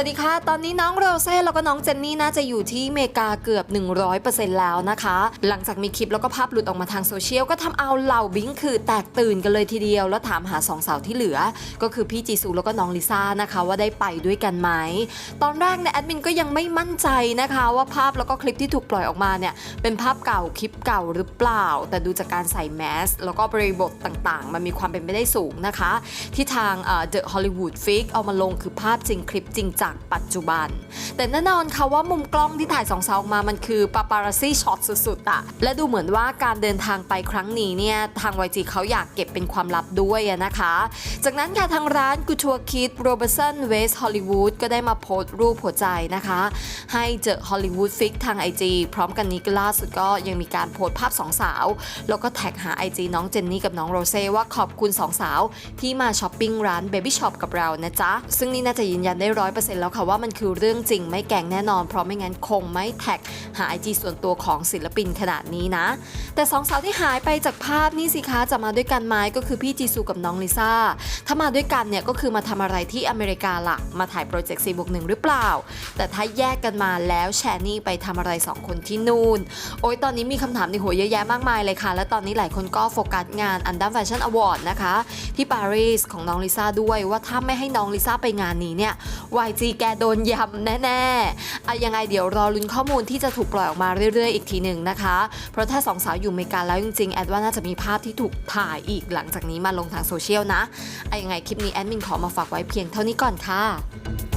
วัสดีค่ะ ตอนนี้น้องโรเซ่แล้วก็น้องเจนนี่น่าจะอยู่ที่เมกาเกือบ 100%แล้วนะคะ หลังจากมีคลิปแล้วก็ภาพหลุดออกมาทางโซเชียลก็ทำเอาเหล่าบิงคือแตกตื่นกันเลยทีเดียว แล้วถามหาสองสาวที่เหลือ ก็คือพี่จีซูแล้วก็น้องลิซ่านะคะว่าได้ไปด้วยกันไหม ตอนแรกเนี่ยแอดมินก็ยังไม่มั่นใจนะคะว่าภาพแล้วก็คลิปที่ถูกปล่อยออกมาเนี่ยเป็นภาพเก่าคลิปเก่าหรือเปล่า แต่ดูจากการใส่แมสแล้วก็บริบทต่างๆ มันมีความเป็นไปได้สูงนะคะ ที่ทางเอ่อ The Hollywood Fix เอามาลงคือภาพจริงคลิปจริงจากปัจจุบัน แต่แน่นอนค่ะว่ามุมกล้องที่ถ่ายสองสาวออกมามันคือปาปาราซี่ช็อตสุดๆอะและดูเหมือนว่าการเดินทางไปครั้งนี้เนี่ยทาง YG เขาอยากเก็บเป็นความลับด้วยนะคะ จากนั้นค่ะทางร้านกูทัวคิดโรเบ r สันเวสฮอลลีวูดก็ได้มาโพสต์รูปหัวใจนะคะ ให้เจอฮอลลีวูดฟิกทาง IG พร้อมกันนี้ก็ล่าสุดก็ยังมีการโพสต์ภาพสองสาว แล้วก็แท็กหา IG น้องเจนนี่กับน้องโรเซ่ว่าขอบคุณสองสาว ที่มาช้อปปิ้งร้าน Baby Shop กับเรานะจ๊ะซึ่งนี่น่าจะยืนยันได้ร้อยเปอร์เซ็นต์แล้วค่ะว่ามันคือเรื่องจริงไม่แกงแน่นอน เพราะไม่งั้นคงไม่แท็กหา IG ส่วนตัวของศิลปินขนาดนี้นะ แต่สองสาวที่หายไปจากภาพนี่สิคะจะมาด้วยกันไหมก็คือพี่จีซูกับน้องลิซ่าถ้ามาด้วยกันเนี่ยก็คือมาทำอะไรที่อเมริกาละมาถ่ายโปรเจกต์ซีบวกหนึ่งหรือเปล่า แต่ถ้าแยกกันมาแล้วแชร์นี่ไปทำอะไรสองคนที่นู่นโอ้ยตอนนี้มีคำถามในหัวเยอะแยะมากมายเลยค่ะ และตอนนี้หลายคนก็โฟกัสงานอันดัมแฟชั่นอวอร์ดนะคะ ที่ปารีสของน้องลิซ่าด้วยว่าถ้าไม่ให้น้องลิซ่าไปงานนี้เนี่ย YG แกโดนยำแน่ๆอะยังไงเดี๋ยวรอลุ้นข้อมูลที่จะถูกปล่อยออกมาเรื่อยๆ อีกทีหนึ่งนะคะ เพราะถ้าสองสาวอยู่อเมริกาแล้วจริงๆ แอดว่าน่าจะมีภาพที่ถูกถ่ายอีกหลังจากนี้มาลงทางโซเชียลนะไอ้ยังไงคลิปนี้แอดมินขอมาฝากไว้เพียงเท่านี้ก่อนค่ะ